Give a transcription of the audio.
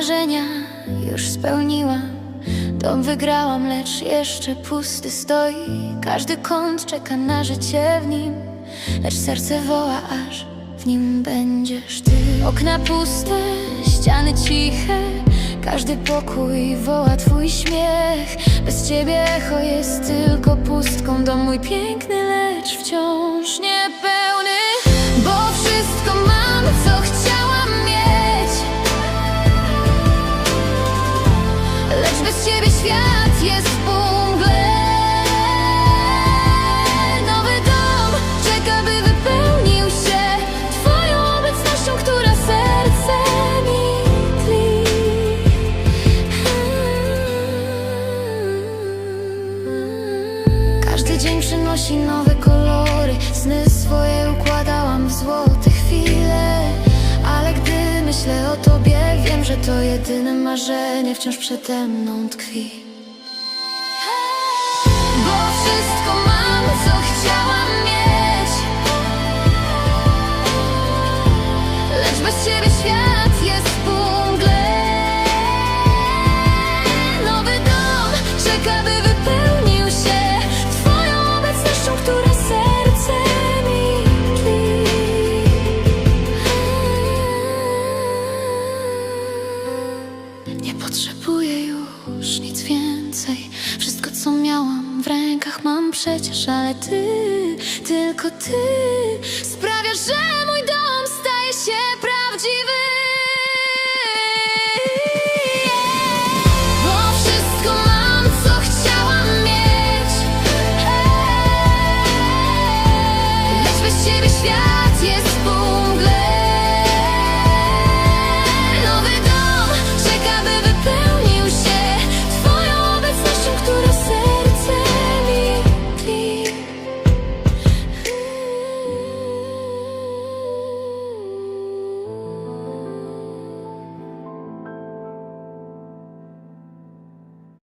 marzenia już spełniłam. Dom wygrałam, lecz jeszcze pusty stoi. Każdy kąt czeka na życie w nim Lecz serce woła, aż w nim będziesz ty. Okna puste, ściany ciche Każdy pokój woła twój śmiech. Bez ciebie echo jest tylko pustką Dom mój piękny, lecz wciąż Każdy dzień przynosi nowe kolory. Sny swoje układałam w złote chwile. Ale gdy myślę o tobie Wiem, że to jedyne marzenie wciąż przede mną tkwi. Bo wszystko mam, Nie potrzebuję już nic więcej. Wszystko, co miałam w rękach mam przecież Ale ty, tylko ty Sprawiasz, że mój dom staje się prawdziwy. Ciebie świat jest pół